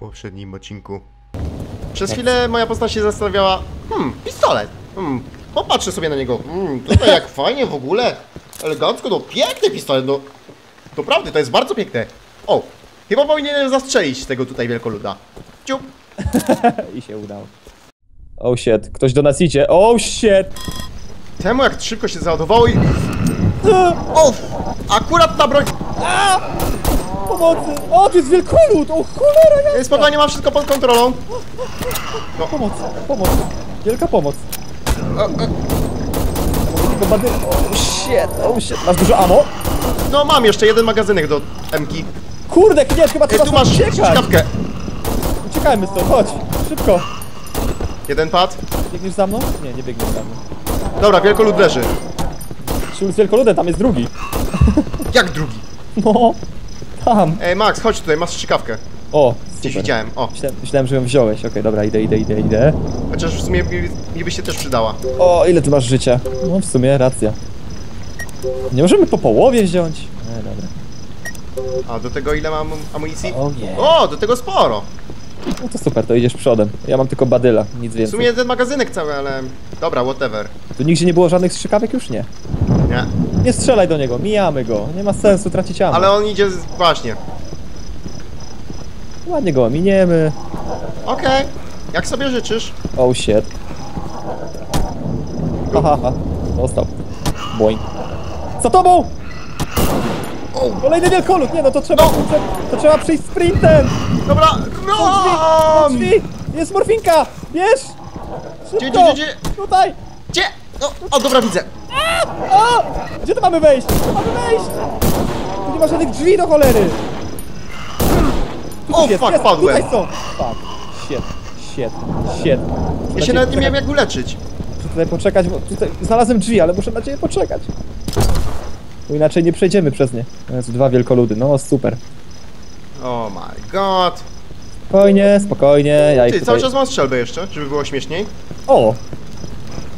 poprzednim odcinku. Przez chwilę moja postać się zastanawiała, hmm, pistolet, hmm, popatrzę sobie na niego, hmm, tutaj jak fajnie w ogóle, elegancko, no piękny pistolet, no, naprawdę, to jest bardzo piękne. O, chyba powinienem zastrzelić tego tutaj wielkoluda. Ciup. I się udało. Oh shit, ktoś do nas idzie. Oh shit! Temu jak szybko się załadowało i... O, akurat ta broń... Pomocy! O, tu jest wielkolud! O cholera jasna! Spokojnie, mam wszystko pod kontrolą. Pomoc, pomoc. Wielka pomoc. O, o, Tylko bady... Oh shit, oh shit. Masz dużo ammo? No mam jeszcze jeden magazynek do MK. Kurde, nie, chyba Ej, trzeba tu masz strzykawkę. Uciekajmy stąd, chodź. Szybko. Jeden pad. Biegniesz za mną? Nie, nie biegniesz za mną. Dobra, wielkolud leży. Szul z wielkoludem, tam jest drugi. Jak drugi? No, tam. Ej, Max, chodź tutaj, masz strzykawkę. O, Gdzieś super. widziałem, o. Myślałem, myślałem, że ją wziąłeś. Okej, dobra, idę, idę, idę, idę. Chociaż w sumie mi, mi by się też przydała. O, ile ty masz życia? No, w sumie racja. Nie możemy po połowie wziąć? Nie, dobra. A do tego ile mam amunicji? O nie. O, do tego sporo. No to super, to idziesz przodem. Ja mam tylko badyla, nic W więcej. sumie ten magazynek cały, ale... Dobra, whatever. Tu nigdzie nie było żadnych strzykawek? Już nie. Nie. Nie strzelaj do niego, mijamy go. Nie ma sensu tracić ammo. Ale on idzie z... właśnie. Ładnie go miniemy. Okej. Jak sobie życzysz. Oh shit. Ha, ha. Dostał. Boing. Za tobą! Kolejny wielkolud! Nie no, to trzeba, to trzeba przyjść sprintem! Dobra, run! Drzwi! Jest morfinka! Wiesz? Gdzie, Szybko! gdzie, gdzie, gdzie? Tutaj! Gdzie? No, o, dobra, widzę. O! Gdzie to mamy wejść? Tu mamy wejść! Tu nie ma żadnych drzwi do cholery! Tu O, jest, fuck, jest, padłem. Tutaj są! Fuck. Shit. Shit. Shit. Ja się nawet nie miałem jak uleczyć. Muszę tutaj poczekać, bo tutaj znalazłem drzwi, ale muszę na ciebie poczekać. Bo inaczej nie przejdziemy przez nie. Jest dwa wielkoludy, no super. Oh my god. Spokojnie, spokojnie, ja Ty, tutaj... cały czas mam strzelbę jeszcze, żeby było śmieszniej. O!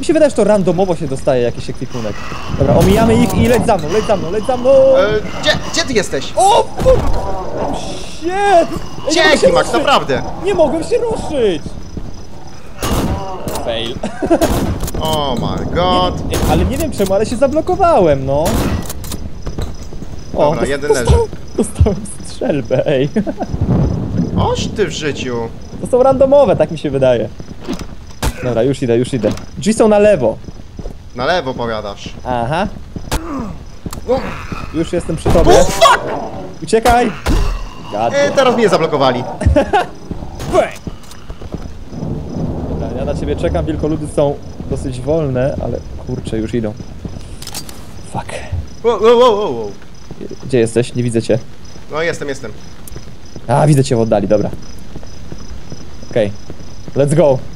Mi się wydaje, że to randomowo się dostaje jakiś ekwipunek. Dobra, omijamy ich i leć za mną, leć za mną, leć za mną! E, gdzie, gdzie ty jesteś? O! Oh, shit! Nie Dzięki, Max, naprawdę. Nie mogłem się ruszyć! Fail. Oh my god. Ej, ale nie wiem czemu, ale się zablokowałem, no. Dobra, dos- jeden leży. dostałem, dostałem strzelbę, ej. Oż ty w życiu. To są randomowe, tak mi się wydaje. Dobra, już idę, już idę. Drzwi są na lewo. Na lewo powiadasz. Aha. Już jestem przy tobie. o fuck! Uciekaj! E, teraz mnie zablokowali. Dobra, ja na ciebie czekam, wielkoludy są dosyć wolne, ale kurczę, już idą. Fuck. Wow, wow, wow, wow, wow. Gdzie jesteś? Nie widzę cię. No jestem, jestem. A, widzę cię w oddali, dobra. Okej. Let's go.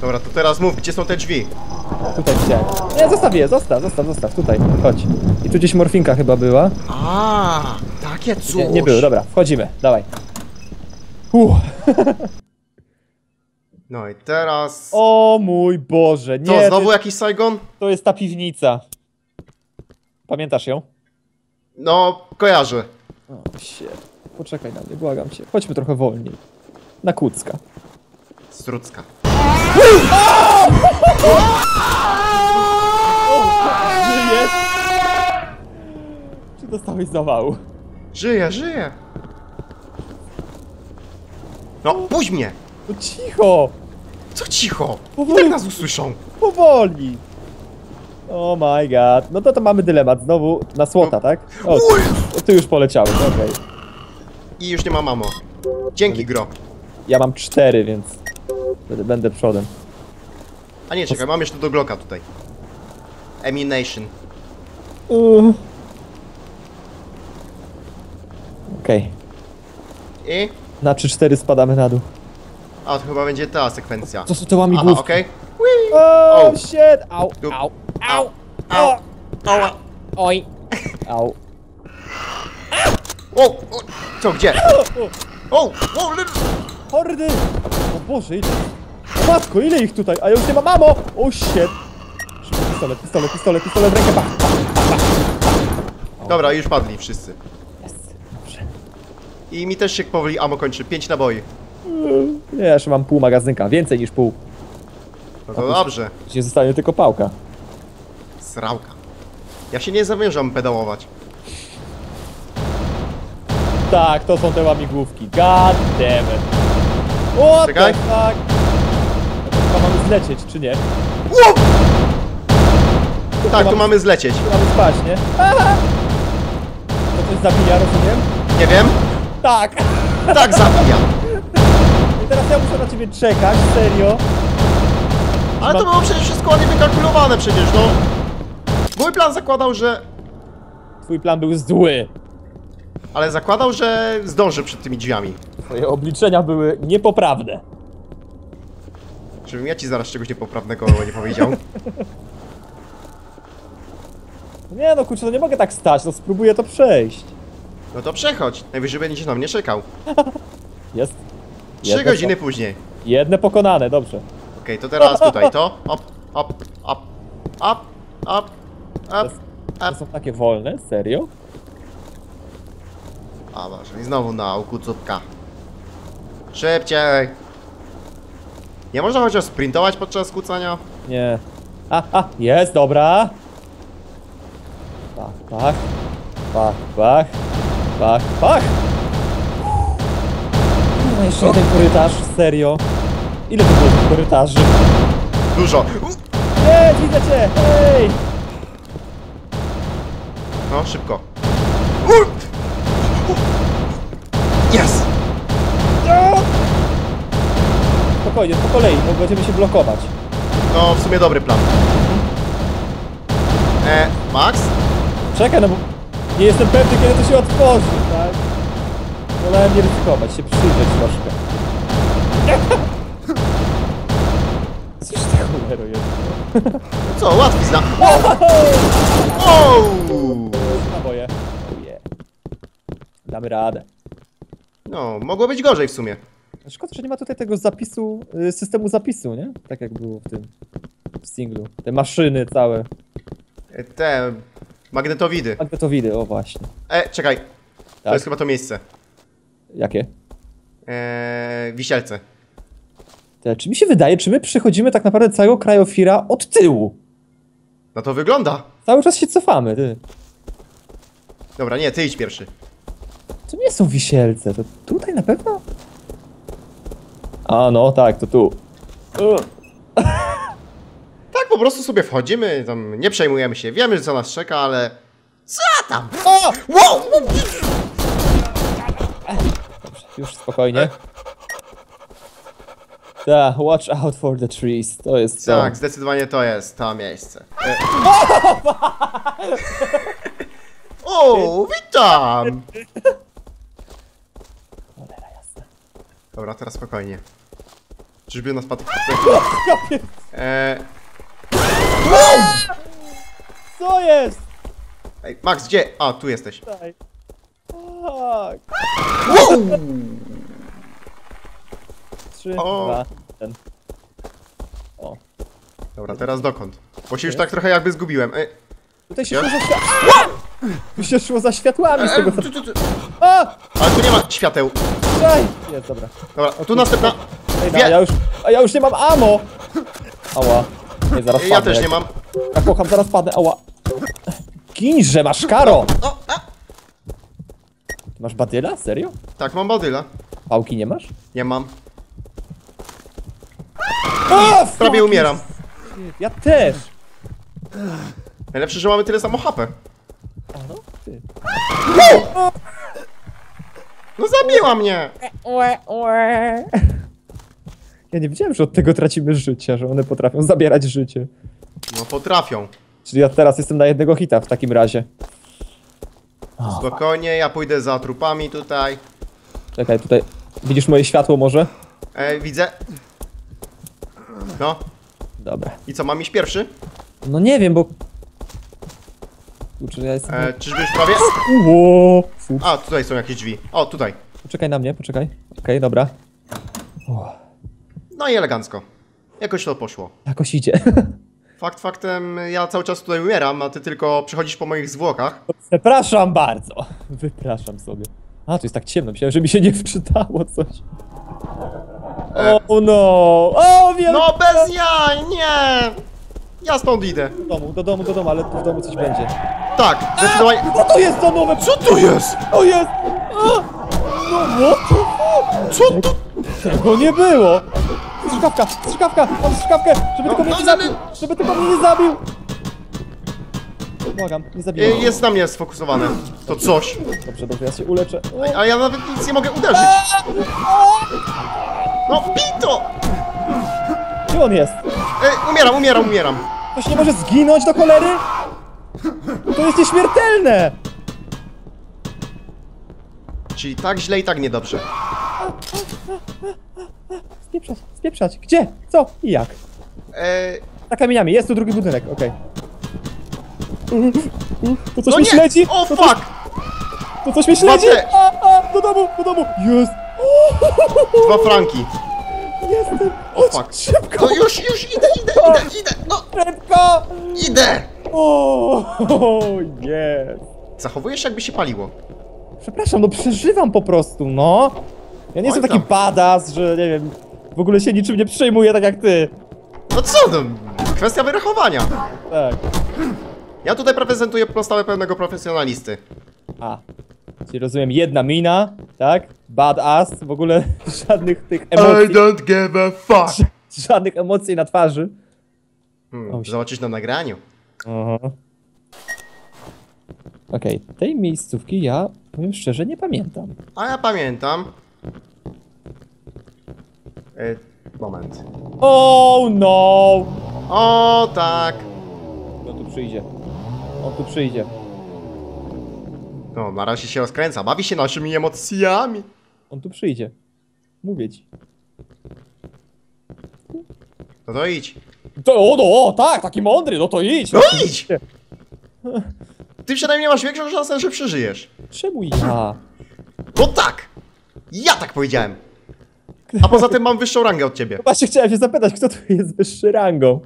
Dobra, to teraz mów, gdzie są te drzwi? Tutaj chciałem. Nie, zostaw je, zostaw, zostaw, zostaw, tutaj, chodź. I tu gdzieś morfinka chyba była. A, takie coś. Nie, nie było, dobra, wchodzimy, dawaj. Uff. No i teraz... O mój Boże, nie, Co, znowu to, jakiś Saigon? to jest ta piwnica. Pamiętasz ją? No, kojarzę. O, shit. Poczekaj na mnie, błagam cię. Chodźmy trochę wolniej. Na kucka. Strucka. Żyjesz? Czy dostałeś zawału? Żyję, żyję. No, puść mnie! No cicho! Co cicho? I tak nas usłyszą. Powoli! Oh my god. No to to mamy dylemat. Znowu na słota, tak? O, Uj! ty już poleciałeś, okej. I już nie ma mamo. Dzięki, gro. Ja mam cztery, więc będę, będę przodem. A nie, czekaj, mam jeszcze do Glocka tutaj. Emination. Uh. Okej. I? Na 3-4 spadamy na dół. A, to chyba będzie ta sekwencja. To są te łamigłówki. Okej. Whee! O, O. shit! Au, au, Au, au, au, oj, au. o, o, Co, gdzie? O, o, le- Hordy! O Boże, ile... Matko, ile ich tutaj? A ja już nie mam mamo! O shit! Szybko, Pistolet, pistolet, pistolet, pistolet w rękę, pa! Dobra, już padli wszyscy. Jest, dobrze. I mi też się powoli ammo kończy. Pięć naboi. Nie, jeszcze mam pół magazynka, więcej niż pół. No to dobrze. Dzisiaj zostanie tylko pałka. Srałka. Ja się nie zamierzam pedałować. Tak, to są te łamigłówki. God damn it. What Czekaj. the fuck? Chyba mamy zlecieć, czy nie? Ło! Tak, tu mamy zlecieć. Tu mamy spać, nie? Aha. To coś zabija, rozumiem? Nie wiem. Tak! Tak zabija. I teraz ja muszę na ciebie czekać, serio? Ale to było przecież wszystko ładnie wykalkulowane przecież, no. Mój plan zakładał, że... Twój plan był zły. Ale zakładał, że zdąży przed tymi drzwiami. Twoje obliczenia były niepoprawne. Żebym ja ci zaraz czegoś niepoprawnego nie powiedział. Nie no kurczę, no nie mogę tak stać, no spróbuję to przejść. No to przechodź. Najwyżej będziesz na mnie czekał. Jest. Trzy Jedne godziny po- później. Jedne pokonane, dobrze. Okej, to teraz tutaj to. Op, op, op, op, op, op, To op. są takie wolne, serio? A masz, i znowu na łuku cupka. Szybciej! Nie można chociaż sprintować podczas kłócania? Nie. A, a, jest, dobra. Pach, pach. Pach, pach. Pach, pach. No jeszcze jeden korytarz, serio. Ile to było korytarzy? Dużo! Nie, widzę cię, hej! No, szybko. Yes! Spokojnie, po kolei, bo będziemy się blokować. No, w sumie dobry plan. E, Max? Czekaj, no bo nie jestem pewny, kiedy to się otworzy, tak? Wolałem nie ryzykować, się przyjrzeć troszkę. Coś ty cholero jest. No co, łatwizna. Wow! Naboje. Oh. Damy radę. No, mogło być gorzej w sumie. Szkoda, że nie ma tutaj tego zapisu, y, systemu zapisu, nie? Tak jak było w tym w singlu. Te maszyny całe. E, Te magnetowidy. Magnetowidy, o właśnie. E, czekaj. To Tak. jest chyba to miejsce. Jakie? E, wisielce. Te, czy mi się wydaje, czy my przechodzimy tak naprawdę całego krajofira od tyłu? No to wygląda. Cały czas się cofamy, ty. Dobra, nie, ty idź pierwszy. To nie są wisielce, to tutaj na pewno? A no, tak, to tu. Tak, po prostu sobie wchodzimy, tam nie przejmujemy się, wiemy, co nas czeka, ale... Co tam? O! Wow! Już spokojnie. Tak, watch out for the trees. To jest to. Tak, zdecydowanie to jest to miejsce. E... O, witam! Dobra, teraz spokojnie. Czyżby nas padł... Ja pier- E... Co jest? Ej, Max, gdzie? A, tu jesteś. Daj. Fuck. Wow! Trzy, O. dwa, jeden. O. Dobra, teraz dokąd? Bo się już tak trochę jakby zgubiłem. E... Tutaj się Ja? szło za światłami. Tu się szło za światłami z tego tu, co... tu, tu. A! Ale tu nie ma świateł. Daj! Jest, dobra. Dobra, tu następna. Ej, Wie- no, ja już... A ja już nie mam amo! Ała. Nie, zaraz Ja padnę. też nie mam. Ja kocham, zaraz padnę, ała. Ginże, masz karo! O, a! Masz badyla? Serio? Tak, mam badyla. Pałki nie masz? Nie mam. A, Prawie umieram. Ja też! Najlepsze, że mamy tyle samo HP. No, ty. No zabiła mnie! Ja nie wiedziałem, że od tego tracimy życie, że one potrafią zabierać życie. No potrafią. Czyli ja teraz jestem na jednego hita w takim razie. Spokojnie, ja pójdę za trupami tutaj. Czekaj, tutaj. Widzisz moje światło może? E, widzę. No, Dobra. i co, mam iść pierwszy? No nie wiem, bo... Kurczę, ja jestem... E, czyżby już prawie? Ło. A, tutaj są jakieś drzwi. O, tutaj. Poczekaj na mnie, poczekaj. Okej, dobra. O, No i elegancko. Jakoś to poszło. jakoś idzie. Fakt faktem, ja cały czas tutaj umieram, a ty tylko przechodzisz po moich zwłokach. Przepraszam bardzo. Wypraszam sobie. A, tu jest tak ciemno, myślałem, że mi się nie wczytało coś. E. O no! O, wiem! No bez jaj, nie! Ja stąd idę. Do domu, do domu, do domu, ale tu w domu coś będzie. Tak, zdecydowanie. Co to jest za nowe? Co to jest? To jest! A! No what the fuck? Co to? Tego nie było! Strzykawka, strzykawka, mam strzykawkę, żeby tylko mnie no, nie no, zabił! Żeby tylko mnie nie zabił! Błagam, nie E, zabijaj. Jest na mnie sfokusowane. To coś. Dobrze, dobrze, ja się uleczę. O, Ale ja nawet nic nie mogę uderzyć. No, pito! Gdzie on jest? E, umieram, umieram, umieram. Ktoś nie może zginąć do cholery? To jest nieśmiertelne! Czyli tak źle i tak niedobrze. Spieprzać, spieprzać. Gdzie? Co? I jak? E, Za kamieniami, jest tu drugi budynek, okej. To coś no mnie nie! śledzi! O to, coś, fuck! to coś mnie śledzi! A, a, do domu, do domu! Jest! Dwa franki. Jestem! O fuck. Szybko! No już, już idę, idę, idę, idę. No, Szybko! idę! O, jest! Zachowujesz się jakby się paliło. Przepraszam, no przeżywam po prostu, no! Ja nie jestem Oj taki tam. badass, że nie wiem, w ogóle się niczym nie przejmuję tak jak ty. No co no? Kwestia wyrachowania. Tak. Ja tutaj reprezentuję postawę pełnego profesjonalisty. A. Czyli rozumiem, jedna mina, tak? Badass, w ogóle żadnych tych emocji, don't give a fuck. żadnych emocji na twarzy. Hmm, zobaczysz na nagraniu. Aha. Okej, tej miejscówki ja, powiem szczerze, nie pamiętam. A ja pamiętam. E, moment. Oh no! O tak. On tu przyjdzie. On tu przyjdzie. No, na razie się rozkręca. Bawi się naszymi emocjami. On tu przyjdzie. Mówię ci. No to idź. To, o, no, o, tak, taki mądry, no to idź. No idź! Ty przynajmniej masz większą szansę, że przeżyjesz. Czemu ja? No tak! Ja tak powiedziałem. A poza tym mam wyższą rangę od ciebie. Właśnie chciałem się zapytać, kto tu jest wyższy rangą?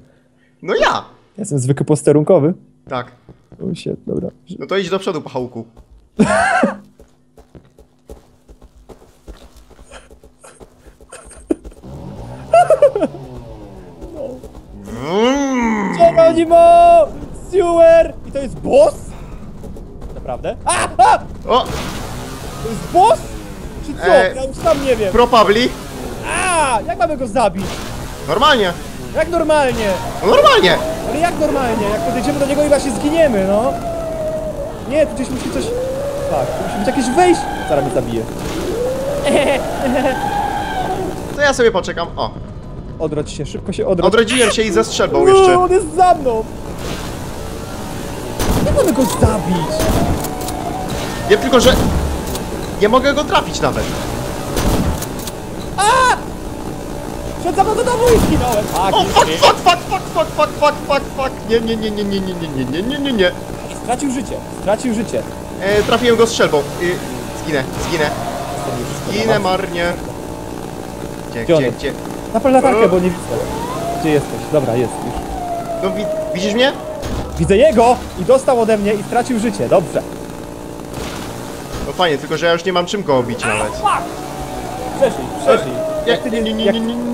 No ja! Ja jestem zwykły posterunkowy. Tak. O się, dobra. No to idź do przodu, pachołku. Geronimo! Sewer! I to jest boss? Naprawdę? A, a! O! To jest boss? Czy co? E, ja już sam nie wiem. Probably. A! Jak mamy go zabić? Normalnie. Jak normalnie? No normalnie. Ale jak normalnie? Jak podejdziemy do niego i właśnie zginiemy, no? Nie, tu gdzieś musi coś... Tak, tu musi być jakieś wejście. Zaraz mnie zabije. To ja sobie poczekam. O. Odrodź się, szybko się odrodź. Odrodziłem się i ze strzelbą No, jeszcze. on jest za mną! Jak mamy go zabić? Wiem tylko, że... Nie mogę go trafić nawet. Przed za mną do domu i zginąłem! Tak, O, fuck, fuck, fuck, fuck, fuck, fuck, fuck, fuck, fuck. Nie, nie, nie, nie, nie, nie, nie, nie, nie, nie, nie, nie. Stracił życie, stracił życie. E, trafiłem go strzelbą. Y, zginę, zginę. Zginę marnie. Gdzie, Gdzie on gdzie, jest? gdzie? Napal latarkę, bo nie widzę. Gdzie jesteś? Dobra, jest już. No wi widzisz mnie? Widzę jego i dostał ode mnie i stracił życie, dobrze. No fajnie, tylko że ja już nie mam czym go obić nawet. Przeżyj, przeżyj. Nie, Jak ty nie, nie, nie, nie, nie.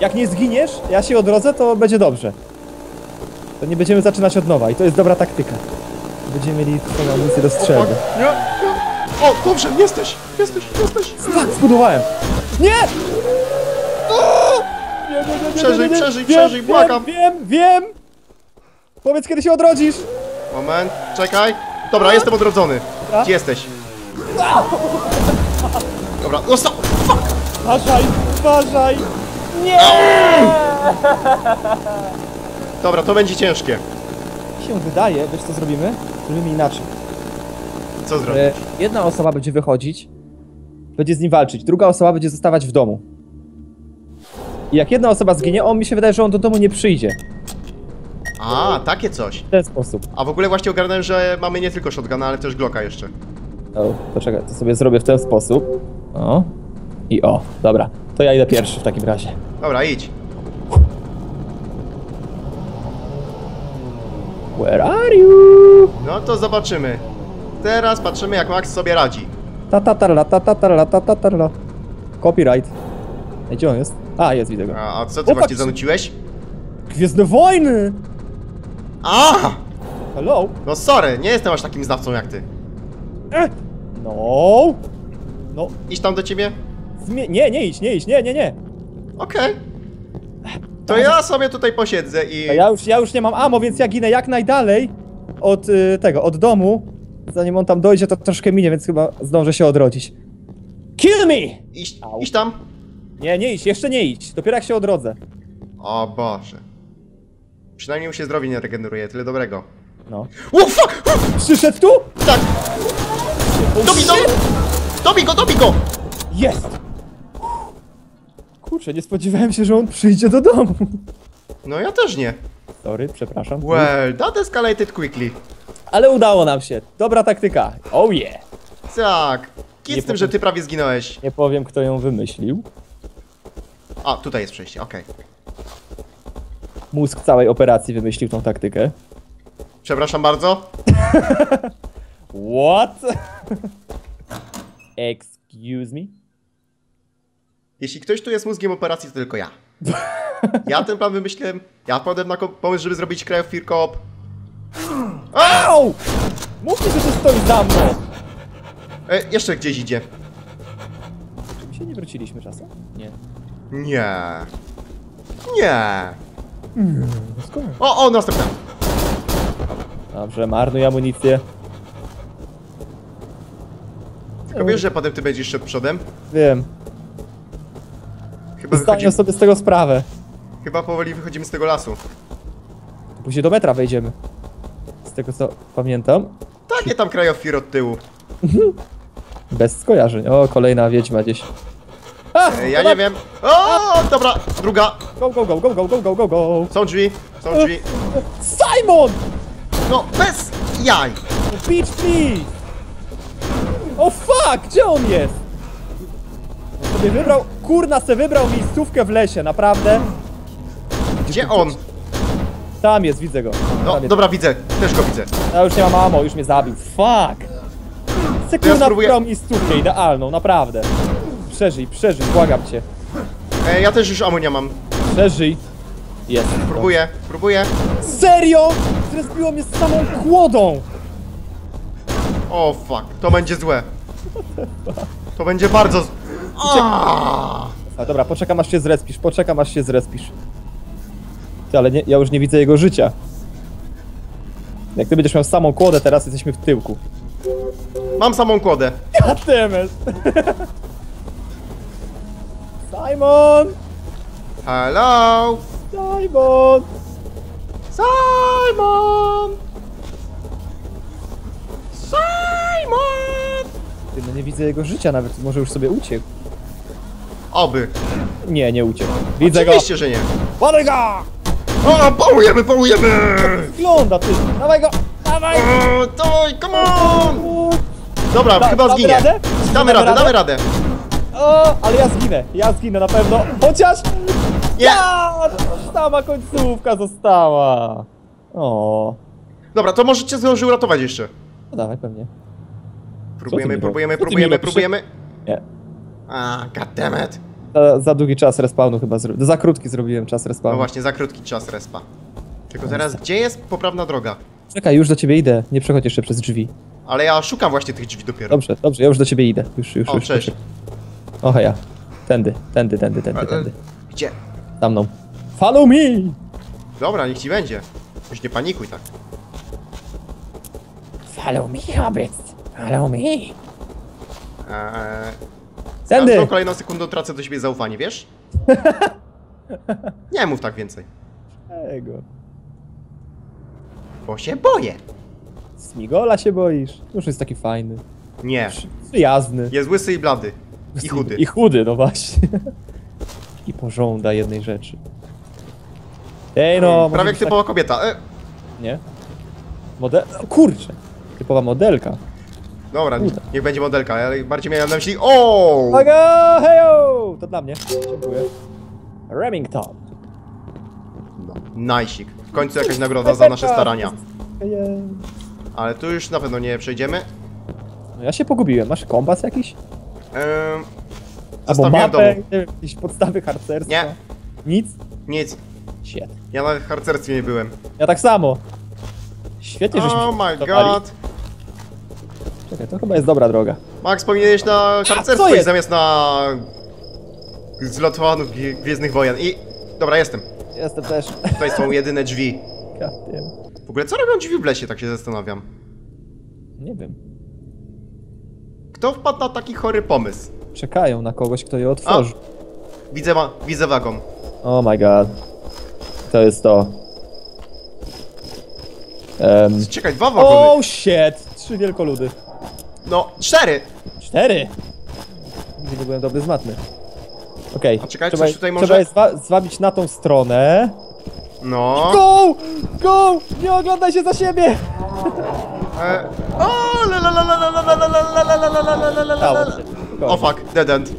Jak nie zginiesz, ja się odrodzę, to będzie dobrze. To nie będziemy zaczynać od nowa i to jest dobra taktyka. Będziemy mieli swoją amunicję do O, strzelby. fuck, nie, nie. O, dobrze, jesteś, jesteś, jesteś. Tak, zbudowałem. Nie! Nie, nie, nie, nie, Przeżyj, przeżyj, przeżyj, wiem, błagam. Wiem, wiem! Powiedz, kiedy się odrodzisz. Moment, czekaj. Dobra, jestem odrodzony. Dobra. Gdzie jesteś? Dobra, dostał. Fuck! Uważaj, uważaj! Nie! Dobra, to będzie ciężkie. Mi się wydaje, wiesz co zrobimy? Zrobimy inaczej. Co zrobić? E, Jedna osoba będzie wychodzić, będzie z nim walczyć, druga osoba będzie zostawać w domu. I jak jedna osoba zginie, on mi się wydaje, że on do domu nie przyjdzie. A, takie coś. W ten sposób. A w ogóle właśnie ogarnąłem, że mamy nie tylko shotguna, ale też Glocka jeszcze. O, poczekaj, to sobie zrobię w ten sposób. O. I o, dobra. To ja idę pierwszy w takim razie. Dobra, idź. Where are you? No to zobaczymy. Teraz patrzymy, jak Max sobie radzi. Ta ta tarla, ta ta tarla, ta ta tarla. Copyright. Ej, Gdzie on jest? A, jest, widzę go. A, a co ty O, właśnie zanuciłeś? Gwiezdne wojny! A! Hello? No sorry, nie jestem aż takim znawcą jak ty. E! No. No, Idź tam do ciebie? zmie- nie, nie idź, nie idź, nie, nie, nie. Okej. To ja sobie tutaj posiedzę i... Ja już, ja już nie mam amo, więc ja ginę jak najdalej od y, tego, od domu. Zanim on tam dojdzie, to troszkę minie, więc chyba zdążę się odrodzić. Kill me! Au. idź tam. Nie, nie idź, jeszcze nie idź. Dopiero jak się odrodzę. O Boże. Przynajmniej mu się zdrowie nie regeneruje, tyle dobrego. No. O fuck! Przyszedł tu? Tak! Dobij go! Dobij go, dobij go! Jest! Kurczę, nie spodziewałem się, że on przyjdzie do domu. No ja też nie. Sorry, przepraszam. Well, that escalated quickly. Ale udało nam się. Dobra taktyka. Oh yeah. Tak. Kit z tym, powiem- że ty prawie zginąłeś. Nie powiem, kto ją wymyślił. A, tutaj jest przejście, okej. Mózg całej operacji wymyślił tą taktykę. Przepraszam bardzo. What? Excuse me? Jeśli ktoś tu jest mózgiem operacji, to tylko ja. Ja ten plan wymyśliłem. Ja wpadłem na pomysł, żeby zrobić of Fear Coop. Au! Mów mi, że ty stoi za mną! E, jeszcze gdzieś idzie. Czy my się nie wróciliśmy czasem? Nie. Nie. Nie. Skąd? O, o, następna. Dobrze, marnuj amunicję. Tylko wiesz, że potem ty będziesz szedł przodem? Wiem. Chyba, Zdaję wychodzi, sobie z tego sprawę. chyba powoli wychodzimy z tego lasu. Później do metra wejdziemy. Z tego co pamiętam. Takie tam Fear od tyłu. Bez skojarzeń. O, kolejna wiedźma gdzieś. A, E, ja nie wiem. O, dobra, druga. Go, go, go, go, go, go, go, go, go. Są drzwi, są drzwi. Simon! No, bez jaj. Beach please! O fuck! Gdzie on jest? On sobie wybrał... Kurna se wybrał miejscówkę w lesie, naprawdę? Gdzie on? Tam jest, widzę go. No, Tam jest. dobra, widzę. Też go widzę. Ja już nie mam mamo, już mnie zabił. Fuck! Se To ja kurna spróbuję- wybrał miejscówkę idealną, naprawdę. Przeżyj, przeżyj, błagam cię. E, ja też już amunia mam. Przeżyj. Jest. Próbuję, próbuję. Serio? Zrespiło mnie z samą kłodą! O, fuck. To będzie złe. To będzie bardzo! A dobra, poczekam aż się zrespisz, poczekam aż się zrespisz. Ty, ale nie, ja już nie widzę jego życia. Jak ty będziesz miał samą kłodę, teraz jesteśmy w tyłku. Mam samą kłodę. Goddammit! Simon! Hello! Simon! Simon! Simon! Ty, no nie widzę jego życia nawet, może już sobie uciekł. Oby. Nie, nie uciekł. Widzę Oczywiście, że nie. go! Ładuj go! O, połujemy, połujemy! Wygląda, ty! Dawaj go! Dawaj! O, dawaj, come on! Dobra, Da- chyba damy zginie. radę? Damy Damy radę, radę? damy radę. O, ale ja zginę, ja zginę na pewno. Chociaż... Nie. Ja, sama końcówka została. O, Dobra, to możecie zdążył uratować jeszcze. no dawaj pewnie. Próbujemy, próbujemy, próbujemy, próbujemy. Nie. A, goddammit. Za, za długi czas respawnu chyba zrobiłem. Za krótki zrobiłem czas No respawnu. właśnie, za krótki czas respa. Tylko teraz, gdzie jest poprawna droga? Czekaj, już do ciebie idę. Nie przechodź jeszcze przez drzwi. Ale ja szukam właśnie tych drzwi dopiero. Dobrze, dobrze, ja już do ciebie idę. Już, już, O, już. cześć. już. O, ja. Tędy, tędy, tędy, tędy, Ale- tędy. Gdzie? Za mną. Follow me! Dobra, niech ci będzie. Już nie panikuj tak. Follow me, hobbit! Follow me! Eee, każdą kolejną sekundą tracę do siebie zaufanie, wiesz? Nie mów tak więcej. Ego. Bo się boję. Smigola się boisz? Już jest taki fajny. Nie. Przy- Przyjazny. Jest łysy i blady. I chudy. I chudy, no właśnie. I pożąda jednej rzeczy. Ej no, Prawie jak być tak- typowa kobieta. E, Nie? Model... O, kurczę! Typowa modelka. Dobra, Kurde. niech będzie modelka, ale bardziej miałem na myśli... O! Uwaga! Hejo! To dla mnie. Dziękuję. Remington. No, najsik. W końcu jakaś nagroda za nasze starania. Ale tu już na pewno nie przejdziemy. No ja się pogubiłem. Masz kompas jakiś? Ehm, Albo mapę, nie wiem, jakieś podstawy harcerstwa. Nie. Nic? Nic. Shit. Ja na harcerstwie nie byłem. Ja tak samo. Świetnie, żeśmy Oh my god. Czekaj, to chyba jest dobra droga. Max, powinieneś na harcerstwo iść zamiast na... Zlot fanów Gwie- Gwiezdnych Wojen. I... Dobra, jestem. Jestem też. Tutaj są jedyne drzwi. W ogóle co robią drzwi w lesie, tak się zastanawiam. Nie wiem. Kto wpadł na taki chory pomysł? Czekają na kogoś, kto je otworzy. Widzę, ma... widzę wagon. Oh my god. To jest to. Um. Czekaj, dwa wagony. Oh shit! Trzy wielkoludy. No, cztery! Cztery! Nigdy byłem dobry z matmy. Okej, okay. Czekaj, trzeba, coś tutaj może... trzeba je zwa zwabić na tą stronę. No. Go! Go! Nie oglądaj się za siebie! E... O, O fuck, dead end.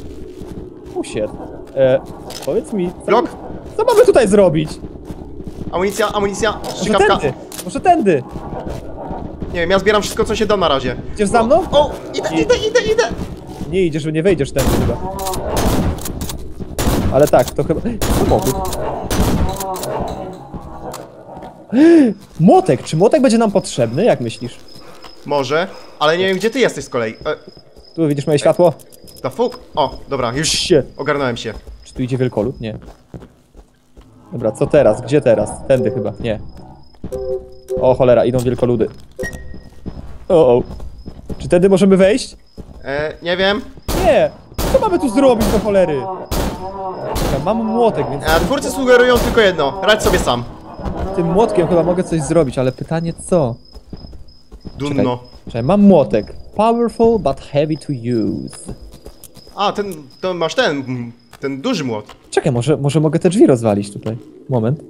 Usiadł. E, powiedz mi, co, Blok? co mamy tutaj zrobić? Amunicja, amunicja, Może szykawka. tędy, może tędy. Nie wiem, ja zbieram wszystko, co się da na razie. Idziesz za mną? O, idę, idę, idę, idę! Nie idziesz, że nie wejdziesz tędy chyba. Ale tak, to chyba... Samochód. Młotek! Czy młotek będzie nam potrzebny? Jak myślisz? Może, ale nie wiem, gdzie ty jesteś z kolei. E, Tu widzisz moje światło? the fuck? O, dobra, już Shit. ogarnąłem się. Czy tu idzie wielkolud? Nie. Dobra, co teraz? Gdzie teraz? Tędy chyba. Nie. O cholera, idą wielkoludy. O, o. Czy tędy możemy wejść? E, nie wiem. Nie! Co mamy tu zrobić do cholery? Ja mam młotek, więc E, twórcy sugerują tylko jedno. Radź sobie sam. tym młotkiem chyba mogę coś zrobić, ale pytanie co? Dunno. Czekaj, mam młotek. Powerful but heavy to use. A, ten, to masz ten, mm, ten duży młot. Czekaj, może, może mogę te drzwi rozwalić tutaj. Moment.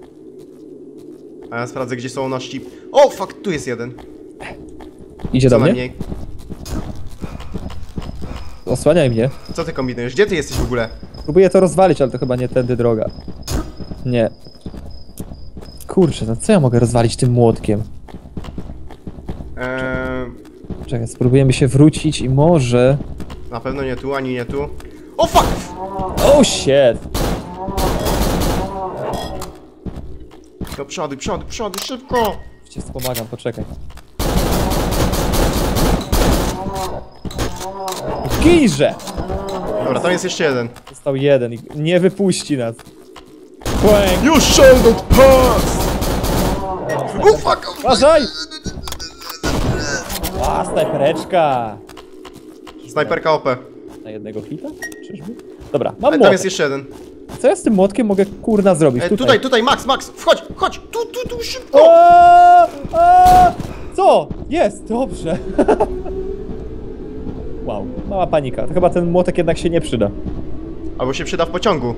A ja sprawdzę, gdzie są na ścip. O, fuck, tu jest jeden. Idzie Co do mnie? najmniej. Osłaniaj mnie. Co ty kombinujesz? Gdzie ty jesteś w ogóle? Próbuję to rozwalić, ale to chyba nie tędy droga. Nie. Kurczę, no co ja mogę rozwalić tym młotkiem? Eee, Czekaj, spróbujemy się wrócić i może... na pewno nie tu, ani nie tu. O, fuck! Oh shit! Do przodu, przodu, przodu, szybko! Cię wspomagam, poczekaj. Ginże! Dobra, tam jest jeszcze jeden. Został jeden i nie wypuści nas. Kłęk! You shall not pass! O, fuck! Uważaj! A, snajpereczka! Snajperka OP. Na jednego hita? Czyżby? Dobra, mam E, tam młotek. jest jeszcze jeden. Co ja z tym młotkiem mogę kurna zrobić? E, tutaj, tutaj, Max, Max, wchodź, chodź! Tu, tu, tu, szybko! O! Co? Jest, dobrze. wow, mała panika. To chyba ten młotek jednak się nie przyda. Albo się przyda w pociągu.